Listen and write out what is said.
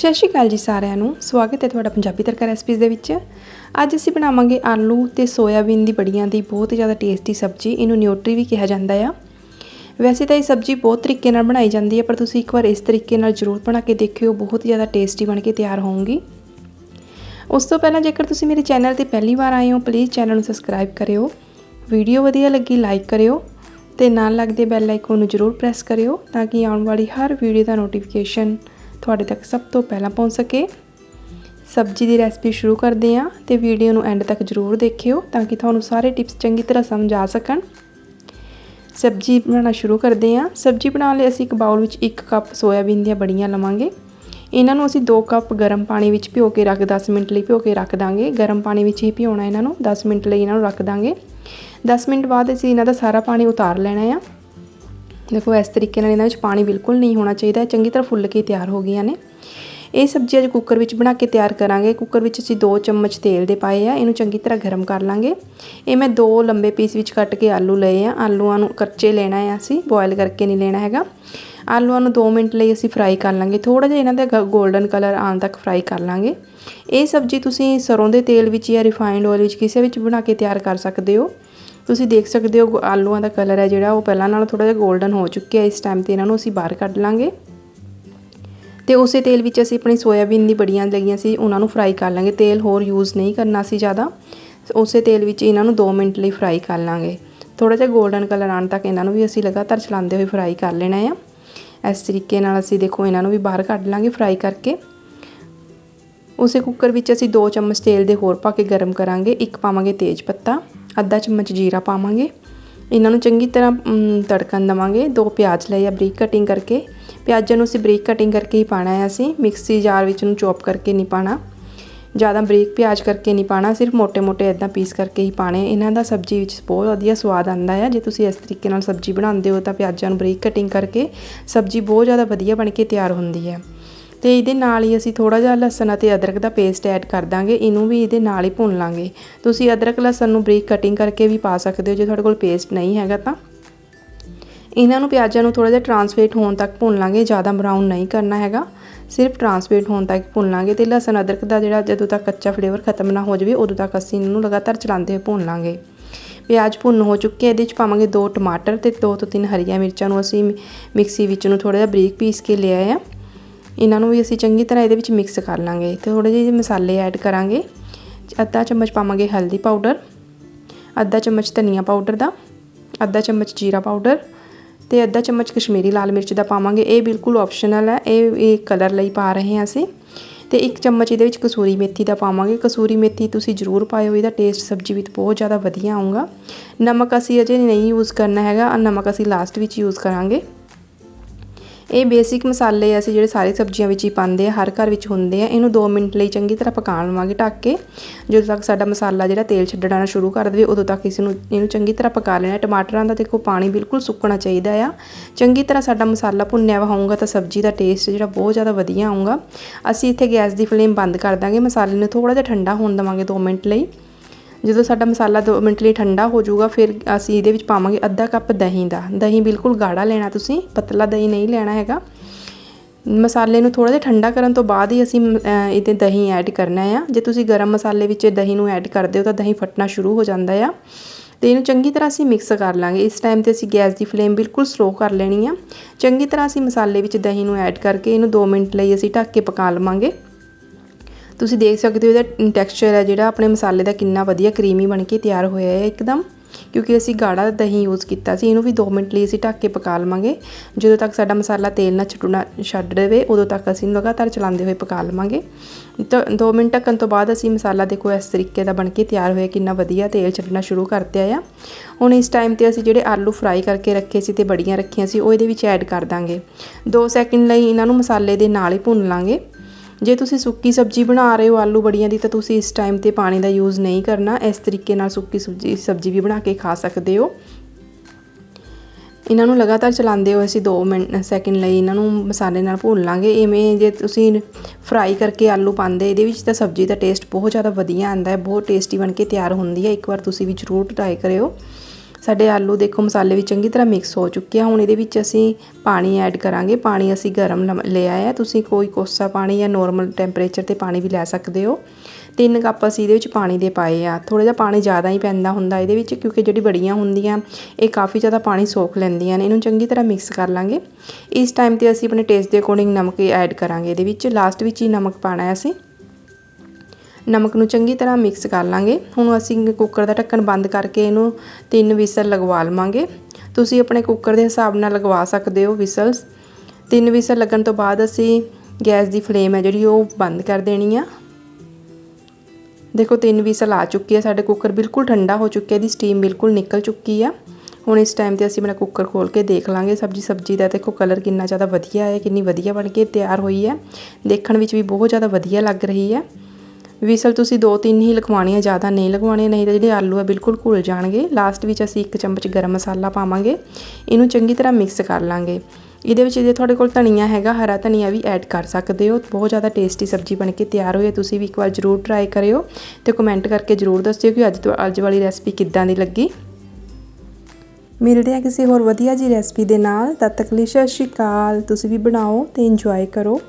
ਸਤਿ ਸ਼੍ਰੀ ਅਕਾਲ ਜੀ ਸਾਰਿਆਂ ਨੂੰ। ਸਵਾਗਤ ਹੈ ਤੁਹਾਡਾ ਪੰਜਾਬੀ ਤੜਕਾ ਰੈਸਪੀਜ਼ ਦੇ ਵਿੱਚ। ਅੱਜ ਅਸੀਂ ਬਣਾਵਾਂਗੇ ਆਲੂ ਤੇ ਸੋਇਆਬੀਨ ਦੀ ਬੜੀਆਂ ਦੀ ਬਹੁਤ ਹੀ ਜ਼ਿਆਦਾ ਟੇਸਟੀ ਸਬਜ਼ੀ, ਇਹਨੂੰ ਨਿਊਟਰੀ ਵੀ ਕਿਹਾ ਜਾਂਦਾ ਆ। ਵੈਸੇ ਤਾਂ ਇਹ ਸਬਜ਼ੀ ਬਹੁਤ ਤਰੀਕੇ ਨਾਲ ਬਣਾਈ ਜਾਂਦੀ ਹੈ ਪਰ ਤੁਸੀਂ ਇੱਕ ਵਾਰ ਇਸ ਤਰੀਕੇ ਨਾਲ ਜ਼ਰੂਰ ਬਣਾ ਕੇ ਦੇਖਿਓ, ਬਹੁਤ ਜ਼ਿਆਦਾ ਟੇਸਟੀ ਬਣ ਕੇ ਤਿਆਰ ਹੋਊਗੀ। ਉਸ ਤੋਂ ਪਹਿਲਾਂ ਜੇਕਰ ਤੁਸੀਂ ਮੇਰੇ ਚੈਨਲ ਤੇ ਪਹਿਲੀ ਵਾਰ ਆਏ ਹੋ ਪਲੀਜ਼ ਚੈਨਲ ਨੂੰ ਸਬਸਕ੍ਰਾਈਬ ਕਰਿਓ। ਵੀਡੀਓ ਵਧੀਆ ਲੱਗੀ ਲਾਈਕ ਕਰਿਓ ਤੇ ਨਾਲ ਲੱਗਦੇ ਬੈਲ ਆਈਕਨ ਨੂੰ ਜ਼ਰੂਰ ਪ੍ਰੈਸ ਕਰਿਓ ਤਾਂ ਕਿ ਆਉਣ ਵਾਲੀ ਹਰ ਵੀਡੀਓ ਦਾ ਨੋਟੀਫਿਕੇਸ਼ਨ ਤੁਹਾਡੇ ਤੱਕ ਸਭ ਤੋਂ ਪਹਿਲਾਂ ਪਹੁੰਚ ਸਕੇ। ਸਬਜ਼ੀ ਦੀ ਰੈਸਪੀ ਸ਼ੁਰੂ ਕਰਦੇ ਹਾਂ ਤੇ ਵੀਡੀਓ ਨੂੰ ਐਂਡ ਤੱਕ ਜ਼ਰੂਰ ਦੇਖਿਓ ਤਾਂ ਕਿ ਤੁਹਾਨੂੰ ਸਾਰੇ ਟਿਪਸ ਚੰਗੀ ਤਰ੍ਹਾਂ ਸਮਝ ਆ ਸਕਣ। ਸਬਜ਼ੀ ਬਣਾਉਣਾ ਸ਼ੁਰੂ ਕਰਦੇ ਹਾਂ। ਸਬਜ਼ੀ ਬਣਾਉਣ ਲਈ ਅਸੀਂ ਇੱਕ ਬਾਉਲ ਵਿੱਚ 1 ਕੱਪ ਸੋਇਆਬੀਨ ਦੀਆਂ ਬੜੀਆਂ ਲਵਾਂਗੇ। ਇਹਨਾਂ ਨੂੰ ਅਸੀਂ 2 ਕੱਪ ਗਰਮ ਪਾਣੀ ਵਿੱਚ ਭਿਓ ਕੇ ਰੱਖ 10 ਮਿੰਟ ਲਈ ਭਿਓ ਕੇ ਰੱਖ ਦਾਂਗੇ। ਗਰਮ ਪਾਣੀ ਵਿੱਚ ਹੀ ਭਿਓਣਾ ਇਹਨਾਂ ਨੂੰ 10 ਮਿੰਟ ਲਈ ਇਹਨਾਂ ਨੂੰ ਰੱਖ ਦਾਂਗੇ। 10 ਮਿੰਟ ਬਾਅਦ ਅਸੀਂ ਇਹਨਾਂ ਦਾ ਸਾਰਾ ਪਾਣੀ ਉਤਾਰ ਲੈਣਾ ਆ। ਦੇਖੋ, ਇਸ ਤਰੀਕੇ ਨਾਲ ਇਹਨਾਂ ਵਿੱਚ ਪਾਣੀ ਬਿਲਕੁਲ ਨਹੀਂ ਹੋਣਾ ਚਾਹੀਦਾ। ਚੰਗੀ ਤਰ੍ਹਾਂ ਫੁੱਲ ਕੇ ਤਿਆਰ ਹੋ ਗਈਆਂ ਨੇ। ਇਹ ਸਬਜ਼ੀ ਅੱਜ ਕੁੱਕਰ ਵਿੱਚ ਬਣਾ ਕੇ ਤਿਆਰ ਕਰਾਂਗੇ। ਕੁੱਕਰ ਵਿੱਚ ਅਸੀਂ 2 ਚਮਚ ਤੇਲ ਦੇ ਪਾਏ ਆ। ਇਹਨੂੰ ਚੰਗੀ ਤਰ੍ਹਾਂ ਗਰਮ ਕਰ ਲਾਂਗੇ। ਇਹ ਮੈਂ ਦੋ ਲੰਬੇ ਪੀਸ ਵਿੱਚ ਕੱਟ ਕੇ ਆਲੂ ਲਏ ਆ। ਆਲੂਆਂ ਨੂੰ ਕੱਚੇ ਲੈਣਾ ਆ ਅਸੀਂ। ਬੋਇਲ ਕਰਕੇ ਨਹੀਂ ਲੈਣਾ ਹੈਗਾ। ਆਲੂਆਂ ਨੂੰ 2 ਮਿੰਟ ਲਈ ਅਸੀਂ ਫਰਾਈ ਕਰ ਲਾਂਗੇ। ਥੋੜਾ ਜਿਹਾ ਇਹਨਾਂ ਦਾ 골ਡਨ ਕਲਰ ਆਉਣ ਤੱਕ ਫਰਾਈ ਕਰ ਲਾਂਗੇ। ਇਹ ਸਬਜ਼ੀ ਤੁਸੀਂ ਸਰੋਂ ਦੇ ਤੇਲ ਵਿੱਚ ਜਾਂ ਰਿਫਾਈਨਡ ਆਇਲ ਵਿੱਚ ਕਿਸੇ ਵਿੱਚ ਬਣਾ ਕੇ ਤਿਆਰ ਕਰ ਸਕਦੇ ਹੋ। ਤੁਸੀਂ ਦੇਖ ਸਕਦੇ ਹੋ ਆਲੂਆਂ ਦਾ ਕਲਰ ਹੈ ਜਿਹੜਾ, ਉਹ ਪਹਿਲਾਂ ਨਾਲੋਂ ਥੋੜਾ ਜਿਹਾ 골ਡਨ ਹੋ ਚੁੱਕਿਆ ਇਸ ਟਾਈਮ ਤੇ ਇਹਨਾਂ ਨੂੰ ਅਸੀਂ ਬਾਹਰ ਕੱਢ ਲਾਂਗੇ। ਤੇ ਉਸੇ ਤੇਲ ਵਿੱਚ ਅਸੀਂ ਆਪਣੀ ਸੋਇਆਬੀਨ ਦੀ ਬੜੀਆਂ ਲੱਗੀਆਂ ਸੀ, ਉਹਨਾਂ ਨੂੰ ਫਰਾਈ ਕਰ ਲਾਂਗੇ। ਤੇਲ ਹੋਰ ਯੂਜ਼ ਨਹੀਂ ਕਰਨਾ ਸੀ ਜ਼ਿਆਦਾ। ਉਸੇ ਤੇਲ ਵਿੱਚ ਇਹਨਾਂ ਨੂੰ 2 ਮਿੰਟ ਲਈ ਫਰਾਈ ਕਰ ਲਾਂਗੇ। ਥੋੜਾ ਜਿਹਾ 골ਡਨ ਕਲਰ ਆਉਣ ਤੱਕ ਇਹਨਾਂ ਨੂੰ ਵੀ ਅਸੀਂ ਲਗਾਤਾਰ ਚਲਾਉਂਦੇ ਹੋਏ ਫਰਾਈ ਕਰ ਲੈਣਾ ਆ। ਇਸ ਤਰੀਕੇ ਨਾਲ ਅਸੀਂ ਦੇਖੋ ਇਹਨਾਂ ਨੂੰ ਵੀ ਬਾਹਰ ਕੱਢ ਲਾਂਗੇ ਫਰਾਈ ਕਰਕੇ। ਉਸੇ ਕੁੱਕਰ ਵਿੱਚ ਅਸੀਂ 2 ਚਮਚ ਤੇਲ ਦੇ ਹੋਰ ਪਾ ਕੇ ਗਰਮ ਕਰਾਂਗੇ। ਇੱਕ ਪਾਵਾਂਗੇ ਤੇਜ ਪੱਤਾ। ਅੱਧਾ ਚਮਚ ਜੀਰਾ ਪਾਵਾਂਗੇ। ਇਹਨਾਂ ਨੂੰ ਚੰਗੀ ਤਰ੍ਹਾਂ ਤੜਕਣ ਦਵਾਂਗੇ। ਦੋ ਪਿਆਜ਼ ਲਏ ਆ ਬਰੀਕ ਕਟਿੰਗ ਕਰਕੇ। ਪਿਆਜ਼ਾਂ ਨੂੰ ਅਸੀਂ ਬਰੀਕ ਕਟਿੰਗ ਕਰਕੇ ਹੀ ਪਾਣਾ ਹੈ ਅਸੀਂ। ਮਿਕਸੀ ਜਾਰ ਵਿੱਚ ਨੂੰ ਚੌਪ ਕਰਕੇ ਨਹੀਂ ਪਾਣਾ ਜ਼ਿਆਦਾ ਬਰੀਕ ਪਿਆਜ਼ ਕਰਕੇ ਨਹੀਂ ਪਾਣਾ ਸਿਰਫ ਮੋٹے-ਮੋٹے ਇਦਾਂ ਪੀਸ ਕਰਕੇ ਹੀ ਪਾਣੇ ਇਹਨਾਂ ਦਾ ਸਬਜ਼ੀ ਵਿੱਚ ਬਹੁਤ ਵਧੀਆ ਸਵਾਦ ਆਉਂਦਾ ਹੈ ਜੇ ਤੁਸੀਂ ਇਸ ਤਰੀਕੇ ਨਾਲ ਸਬਜ਼ੀ ਬਣਾਉਂਦੇ ਹੋ ਤਾਂ ਪਿਆਜ਼ਾਂ ਨੂੰ ਬਰੀਕ ਕਟਿੰਗ ਕਰਕੇ ਸਬਜ਼ੀ ਬਹੁਤ ਜ਼ਿਆਦਾ ਵਧੀਆ ਬਣ ਕੇ ਤਿਆਰ ਹੁੰਦੀ ਹੈ ਤੇ ਇਹਦੇ ਨਾਲ ਹੀ ਅਸੀਂ ਥੋੜਾ ਜਿਹਾ ਲਸਣ ਅਤੇ ਅਦਰਕ ਦਾ ਪੇਸਟ ਐਡ ਕਰ ਦਾਂਗੇ। ਇਹਨੂੰ ਵੀ ਇਹਦੇ ਨਾਲ ਹੀ ਭੁੰਨ ਲਾਂਗੇ। ਤੁਸੀਂ ਅਦਰਕ ਲਸਣ ਨੂੰ ਬਰੀਕ ਕਟਿੰਗ ਕਰਕੇ ਵੀ ਪਾ ਸਕਦੇ ਹੋ। ਜੇ ਤੁਹਾਡੇ ਕੋਲ ਪੇਸਟ ਨਹੀਂ ਹੈਗਾ ਤਾਂ। ਇਹਨਾਂ ਨੂੰ ਪਿਆਜ਼ਾਂ ਨੂੰ ਥੋੜਾ ਜਿਹਾ ਟਰਾਂਸਫੇਟ ਹੋਣ ਤੱਕ ਭੁੰਨ ਲਾਂਗੇ। ਜ਼ਿਆਦਾ ਬਰਾਊਨ ਨਹੀਂ ਕਰਨਾ ਹੈਗਾ। ਸਿਰਫ ਟਰਾਂਸਫੇਟ ਹੋਣ ਤੱਕ ਭੁੰਨ ਲਾਂਗੇ ਤੇ ਲਸਣ ਅਦਰਕ ਦਾ ਜਿਹੜਾ ਜਦੋਂ ਤੱਕ ਕੱਚਾ ਫਲੇਵਰ ਖਤਮ ਨਾ ਹੋ ਜਾਵੇ, ਉਦੋਂ ਤੱਕ ਅਸੀਂ ਇਹਨੂੰ ਲਗਾਤਾਰ ਚਲਾਉਂਦੇ ਹੋਏ ਭੁੰਨ ਲਾਂਗੇ। ਪਿਆਜ਼ ਭੁੰਨ ਹੋ ਚੁੱਕੇ ਇਹਦੇ ਵਿੱਚ ਪਾਵਾਂਗੇ ਦੋ ਟਮਾਟਰ ਤੇ ਦੋ ਤੋਂ ਤਿੰਨ ਹਰੀਆਂ ਮਿਰਚਾਂ ਨੂੰ ਅਸੀਂ ਮਿਕਸੀ ਵਿੱਚ ਨੂੰ ਥੋੜਾ ਜਿਹਾ ਬਰੀਕ ਪੀਸ ਕੇ ਲਿਆ ਆ। ਇਹਨਾਂ ਨੂੰ ਵੀ ਅਸੀਂ ਚੰਗੀ ਤਰ੍ਹਾਂ ਇਹਦੇ ਵਿੱਚ ਮਿਕਸ ਕਰ ਲਾਂਗੇ। ਤੇ ਥੋੜੇ ਜਿਹੇ ਮਸਾਲੇ ਐਡ ਕਰਾਂਗੇ। ਅੱਧਾ ਚਮਚ ਪਾਵਾਂਗੇ ਹਲਦੀ ਪਾਊਡਰ ਅੱਧਾ ਚਮਚ ਧਨੀਆ ਪਾਊਡਰ ਦਾ, ਅੱਧਾ ਚਮਚ ਜੀਰਾ ਪਾਊਡਰ ਤੇ ਅੱਧਾ ਚਮਚ ਕਸ਼ਮੀਰੀ ਲਾਲ ਮਿਰਚ ਦਾ ਪਾਵਾਂਗੇ। ਇਹ ਬਿਲਕੁਲ ਆਪਸ਼ਨਲ ਹੈ। ਇਹ ਇਹ ਕਲਰ ਲਈ ਪਾ ਰਹੇ ਹਾਂ ਅਸੀਂ। ਤੇ ਇੱਕ ਚਮਚ ਇਹਦੇ ਵਿੱਚ ਕਸੂਰੀ ਮੇਥੀ ਦਾ ਪਾਵਾਂਗੇ। ਕਸੂਰੀ ਮੇਥੀ ਤੁਸੀਂ ਜ਼ਰੂਰ ਪਾਇਓ। ਇਹਦਾ ਟੇਸਟ ਸਬਜ਼ੀ ਵਿੱਚ ਬਹੁਤ ਜ਼ਿਆਦਾ ਵਧੀਆ ਆਊਗਾ। ਨਮਕ ਅਸੀਂ ਅਜੇ ਨਹੀਂ ਯੂਜ਼ ਕਰਨਾ ਹੈਗਾ। ਨਮਕ ਅਸੀਂ ਲਾਸਟ ਵਿੱਚ ਯੂਜ਼ ਕਰਾਂਗੇ। ਇਹ ਬੇਸਿਕ ਮਸਾਲੇ ਅਸੀਂ ਜਿਹੜੇ ਸਾਰੇ ਸਬਜ਼ੀਆਂ ਵਿੱਚ ਹੀ ਪਾਉਂਦੇ ਆ, ਹਰ ਘਰ ਵਿੱਚ ਹੁੰਦੇ ਆ, ਇਹਨੂੰ 2 ਮਿੰਟ ਲਈ ਚੰਗੀ ਤਰ੍ਹਾਂ ਪਕਾਉਣ ਲਵਾਂਗੇ ਢੱਕ ਕੇ। ਜਦੋਂ ਤੱਕ ਸਾਡਾ ਮਸਾਲਾ ਜਿਹੜਾ ਤੇਲ ਛੱਡਣਾ ਸ਼ੁਰੂ ਕਰ ਦੇਵੇ, ਉਦੋਂ ਤੱਕ ਇਸ ਨੂੰ, ਇਹਨੂੰ ਚੰਗੀ ਤਰ੍ਹਾਂ ਪਕਾ ਲੈਣਾ। ਟਮਾਟਰਾਂ ਦਾ ਦੇਖੋ ਪਾਣੀ ਬਿਲਕੁਲ ਸੁੱਕਣਾ ਚਾਹੀਦਾ ਆ। ਚੰਗੀ ਤਰ੍ਹਾਂ ਸਾਡਾ ਮਸਾਲਾ ਭੁੰਨਿਆ ਹੋਊਗਾ ਤਾਂ ਸਬਜ਼ੀ ਦਾ ਟੇਸਟ ਜਿਹੜਾ ਬਹੁਤ ਜ਼ਿਆਦਾ ਵਧੀਆ ਆਊਗਾ। ਅਸੀਂ ਇੱਥੇ ਗੈਸ ਦੀ ਫਲੇਮ ਬੰਦ ਕਰ ਦਾਂਗੇ। ਮਸਾਲੇ ਨੂੰ ਥੋੜਾ ਜਿਹਾ ਠੰਡਾ ਹੋਣ ਦਵਾਂਗੇ 2 ਮਿੰਟ ਲਈ। ਜਦੋਂ ਸਾਡਾ ਮਸਾਲਾ 2 ਮਿੰਟ ਲਈ ਠੰਡਾ ਹੋ ਜਾਊਗਾ, ਫਿਰ ਅਸੀਂ ਇਹਦੇ ਵਿੱਚ ਪਾਵਾਂਗੇ ਅੱਧਾ ਕੱਪ ਦਹੀਂ ਦਾ। ਦਹੀਂ ਬਿਲਕੁਲ ਗਾੜਾ ਲੈਣਾ ਤੁਸੀਂ, ਪਤਲਾ ਦਹੀਂ ਨਹੀਂ ਲੈਣਾ ਹੈਗਾ। ਮਸਾਲੇ ਨੂੰ ਥੋੜਾ ਜਿਹਾ ਠੰਡਾ ਕਰਨ ਤੋਂ ਬਾਅਦ ਹੀ ਅਸੀਂ ਇਹਦੇ ਦਹੀਂ ਐਡ ਕਰਨਾ ਆ। ਜੇ ਤੁਸੀਂ ਗਰਮ ਮਸਾਲੇ ਵਿੱਚ ਦਹੀਂ ਨੂੰ ਐਡ ਕਰਦੇ ਹੋ ਤਾਂ ਦਹੀਂ ਫਟਣਾ ਸ਼ੁਰੂ ਹੋ ਜਾਂਦਾ ਆ। ਤੇ ਇਹਨੂੰ ਚੰਗੀ ਤਰ੍ਹਾਂ ਅਸੀਂ ਮਿਕਸ ਕਰ ਲਾਂਗੇ। ਇਸ ਟਾਈਮ ਤੇ ਅਸੀਂ ਗੈਸ ਦੀ ਫਲੇਮ ਬਿਲਕੁਲ ਸਲੋ ਕਰ ਲੈਣੀ ਆ। ਚੰਗੀ ਤਰ੍ਹਾਂ ਅਸੀਂ ਮਸਾਲੇ ਵਿੱਚ ਦਹੀਂ ਨੂੰ ਐਡ ਕਰਕੇ ਇਹਨੂੰ 2 ਮਿੰਟ ਲਈ ਅਸੀਂ ਢੱਕ ਕੇ ਪਕਾ ਲਵਾਂਗੇ। ਤੁਸੀਂ ਦੇਖ ਸਕਦੇ ਹੋ ਇਹਦਾ ਟੈਕਸਚਰ ਹੈ ਜਿਹੜਾ, ਆਪਣੇ ਮਸਾਲੇ ਦਾ ਕਿੰਨਾ ਵਧੀਆ ਕਰੀਮੀ ਬਣ ਕੇ ਤਿਆਰ ਹੋਇਆ ਹੈ ਇੱਕਦਮ। ਕਿਉਂਕਿ ਅਸੀਂ ਗਾੜਾ ਦਹੀਂ ਯੂਜ਼ ਕੀਤਾ ਸੀ, ਇਹਨੂੰ ਵੀ 2 ਮਿੰਟ ਲਈ ਅਸੀਂ ਢੱਕ ਕੇ ਪਕਾ ਲਵਾਂਗੇ। ਜਦੋਂ ਤੱਕ ਸਾਡਾ ਮਸਾਲਾ ਤੇਲ ਨਾ ਛੱਡਣਾ ਛੱਡ ਦੇਵੇ ਉਦੋਂ ਤੱਕ ਅਸੀਂ ਲਗਾਤਾਰ ਚਲਾਉਂਦੇ ਹੋਏ ਪਕਾ ਲਵਾਂਗੇ। ਤਾਂ 2 ਮਿੰਟ ਢੱਕਣ ਤੋਂ ਬਾਅਦ ਅਸੀਂ ਮਸਾਲਾ ਦੇਖੋ ਇਸ ਤਰੀਕੇ ਦਾ ਬਣ ਕੇ ਤਿਆਰ ਹੋਇਆ, ਕਿੰਨਾ ਵਧੀਆ ਤੇਲ ਛੱਡਣਾ ਸ਼ੁਰੂ ਕਰਤੇ ਆ। ਹੁਣ ਇਸ ਟਾਈਮ ਤੇ ਅਸੀਂ ਜਿਹੜੇ ਆਲੂ ਫਰਾਈ ਕਰਕੇ ਰੱਖੇ ਸੀ ਤੇ ਬੜੀਆਂ ਰੱਖੀਆਂ ਸੀ, ਉਹ ਇਹਦੇ ਵਿੱਚ ਐਡ ਕਰ ਦਾਂਗੇ। 2 ਸੈਕਿੰਡ ਲਈ ਇਹਨਾਂ ਨੂੰ ਮਸਾਲੇ ਦੇ ਨਾਲ ਹੀ ਭੁੰਨ ਲਾਂਗੇ। ਜੇ ਤੁਸੀਂ ਸੁੱਕੀ ਸਬਜ਼ੀ ਬਣਾ ਰਹੇ ਹੋ ਆਲੂ ਬੜੀਆਂ ਦੀ, ਤਾਂ ਤੁਸੀਂ ਇਸ ਟਾਈਮ ਤੇ ਪਾਣੀ ਦਾ ਯੂਜ਼ ਨਹੀਂ ਕਰਨਾ। ਇਸ ਤਰੀਕੇ ਨਾਲ ਸੁੱਕੀ ਸਬਜ਼ੀ ਸਬਜ਼ੀ ਵੀ ਬਣਾ ਕੇ ਖਾ ਸਕਦੇ ਹੋ। ਇਹਨਾਂ ਨੂੰ ਲਗਾਤਾਰ ਚਲਾਉਂਦੇ ਹੋ ਅਸੀਂ 2 ਮਿੰਟ ਸੈਕਿੰਡ ਲਈ ਇਹਨਾਂ ਨੂੰ ਮਸਾਲੇ ਨਾਲ ਭੁੰਨ ਲਾਂਗੇ। ਇਵੇਂ ਜੇ ਤੁਸੀਂ ਫਰਾਈ ਕਰਕੇ ਆਲੂ ਪਾਉਂਦੇ, ਇਹਦੇ ਵਿੱਚ ਤਾਂ ਸਬਜ਼ੀ ਦਾ ਟੇਸਟ ਬਹੁਤ ਜ਼ਿਆਦਾ ਵਧੀਆ ਆਉਂਦਾ ਹੈ, ਬਹੁਤ ਟੇਸਟੀ ਬਣ ਕੇ ਤਿਆਰ ਹੁੰਦੀ ਹੈ। ਇੱਕ ਵਾਰ ਤੁਸੀਂ ਵੀ ਜ਼ਰੂਰ ਟਰਾਈ ਕਰਿਓ। ਸਾਡੇ ਆਲੂ ਦੇਖੋ ਮਸਾਲੇ ਵਿੱਚ ਚੰਗੀ ਤਰ੍ਹਾਂ ਮਿਕਸ ਹੋ ਚੁੱਕੇ ਆ। ਹੁਣ ਇਹਦੇ ਵਿੱਚ ਅਸੀਂ ਪਾਣੀ ਐਡ ਕਰਾਂਗੇ। ਪਾਣੀ ਅਸੀਂ ਗਰਮ ਲਮ- ਲਿਆ ਹੈ ਤੁਸੀਂ ਕੋਈ ਕੋਸਾ ਪਾਣੀ ਜਾਂ ਨੋਰਮਲ ਟੈਂਪਰੇਚਰ ਤੇ ਪਾਣੀ ਵੀ ਲੈ ਸਕਦੇ ਹੋ। ਤਿੰਨ ਕੱਪ ਅਸੀਂ ਇਹਦੇ ਵਿੱਚ ਪਾਣੀ ਦੇ ਪਾਏ ਆ। ਥੋੜਾ ਜਿਹਾ ਪਾਣੀ ਜ਼ਿਆਦਾ ਹੀ ਪੈਂਦਾ ਹੁੰਦਾ ਇਹਦੇ ਵਿੱਚ, ਕਿਉਂਕਿ ਜਿਹੜੀ ਬੜੀਆਂ ਹੁੰਦੀਆਂ, ਇਹ ਕਾਫੀ ਜ਼ਿਆਦਾ ਪਾਣੀ ਸੋਖ ਲੈਂਦੀਆਂ ਨੇ। ਇਹਨੂੰ ਚੰਗੀ ਤਰ੍ਹਾਂ ਮਿਕਸ ਕਰ ਲਾਂਗੇ। ਇਸ ਟਾਈਮ ਤੇ ਅਸੀਂ ਆਪਣੇ ਟੇਸਟ ਦੇ ਅਕੋਰਡਿੰਗ ਨਮਕ ਐਡ ਕਰਾਂਗੇ ਇਹਦੇ ਵਿੱਚ। ਲਾਸਟ ਵਿੱਚ ਹੀ ਨਮਕ ਪਾਣਾ ਹੈ ਅਸੀਂ। ਨਮਕ ਨੂੰ ਚੰਗੀ ਤਰ੍ਹਾਂ ਮਿਕਸ ਕਰ ਲਾਂਗੇ। ਹੁਣ ਅਸੀਂ ਕੁੱਕਰ ਦਾ ਢੱਕਣ ਬੰਦ ਕਰਕੇ ਇਹਨੂੰ ਤਿੰਨ ਵਿਸਲ ਲਗਵਾ ਲਵਾਂਗੇ। ਤੁਸੀਂ ਆਪਣੇ ਕੁੱਕਰ ਦੇ ਹਿਸਾਬ ਨਾਲ ਲਗਵਾ ਸਕਦੇ ਹੋ ਵਿਸਲਸ। ਤਿੰਨ ਵਿਸਲ ਲੱਗਣ ਤੋਂ ਬਾਅਦ ਅਸੀਂ ਗੈਸ ਦੀ ਫਲੇਮ ਹੈ ਜਿਹੜੀ ਉਹ ਬੰਦ ਕਰ ਦੇਣੀ ਆ। ਦੇਖੋ ਤਿੰਨ ਵਿਸਲ ਆ ਚੁੱਕੀ ਹੈ, ਸਾਡੇ ਕੁੱਕਰ ਬਿਲਕੁਲ ਠੰਡਾ ਹੋ ਚੁੱਕਿਆ, ਇਹਦੀ ਸਟੀਮ ਬਿਲਕੁਲ ਨਿਕਲ ਚੁੱਕੀ ਆ। ਹੁਣ ਇਸ ਟਾਈਮ ਤੇ ਅਸੀਂ ਆਪਣਾ ਕੁੱਕਰ ਖੋਲ ਕੇ ਦੇਖ ਲਾਂਗੇ, ਸਬਜੀ ਸਬਜੀ ਦਾ ਦੇਖੋ ਕਲਰ ਕਿੰਨਾ ਜ਼ਿਆਦਾ ਵਧੀਆ ਹੈ, ਕਿੰਨੀ ਵਧੀਆ ਬਣ ਕੇ ਤਿਆਰ ਹੋਈ ਹੈ। ਦੇਖਣ ਵਿੱਚ ਵੀ ਬਹੁਤ ਜ਼ਿਆਦਾ ਵਧੀਆ ਲੱਗ ਰਹੀ ਹੈ। ਵਿਸਲ ਤੁਸੀਂ ਦੋ ਤਿੰਨ ਹੀ ਲਗਵਾਉਣੀਆਂ, ਜ਼ਿਆਦਾ ਨਹੀਂ ਲਗਵਾਉਣੀਆਂ, ਨਹੀਂ ਤਾਂ ਜਿਹੜੇ ਆਲੂ ਆ ਬਿਲਕੁਲ ਘੁਲ ਜਾਣਗੇ। ਲਾਸਟ ਵਿੱਚ ਅਸੀਂ ਇੱਕ ਚਮਚ ਗਰਮ ਮਸਾਲਾ ਪਾਵਾਂਗੇ। ਇਹਨੂੰ ਚੰਗੀ ਤਰ੍ਹਾਂ ਮਿਕਸ ਕਰ ਲਾਂਗੇ। ਇਹਦੇ ਵਿੱਚ ਜੇ ਤੁਹਾਡੇ ਕੋਲ ਧਨੀਆ ਹੈਗਾ, ਹਰਾ ਧਨੀਆ ਵੀ ਐਡ ਕਰ ਸਕਦੇ ਹੋ। ਬਹੁਤ ਜ਼ਿਆਦਾ ਟੇਸਟੀ ਸਬਜ਼ੀ ਬਣ ਕੇ ਤਿਆਰ ਹੋਈ ਹੈ। ਤੁਸੀਂ ਵੀ ਇੱਕ ਵਾਰ ਜ਼ਰੂਰ ਟਰਾਈ ਕਰਿਓ ਤੇ ਕਮੈਂਟ ਕਰਕੇ ਜ਼ਰੂਰ ਦੱਸਿਓ ਕਿ ਅੱਜ ਤੋਂ ਅੱਜ ਵਾਲੀ ਰੈਸਪੀ ਕਿੱਦਾਂ ਦੀ ਲੱਗੀ। ਮਿਲਦੇ ਆ ਕਿਸੇ ਹੋਰ ਵਧੀਆ ਜੀ ਰੈਸਪੀ ਦੇ ਨਾਲ। ਤਦ ਤੱਕ ਲਈ ਸਤਿ ਸ਼੍ਰੀ ਅਕਾਲ। ਤੁਸੀਂ ਵੀ ਬਣਾਓ ਤੇ ਇੰਜੋਏ ਕਰੋ।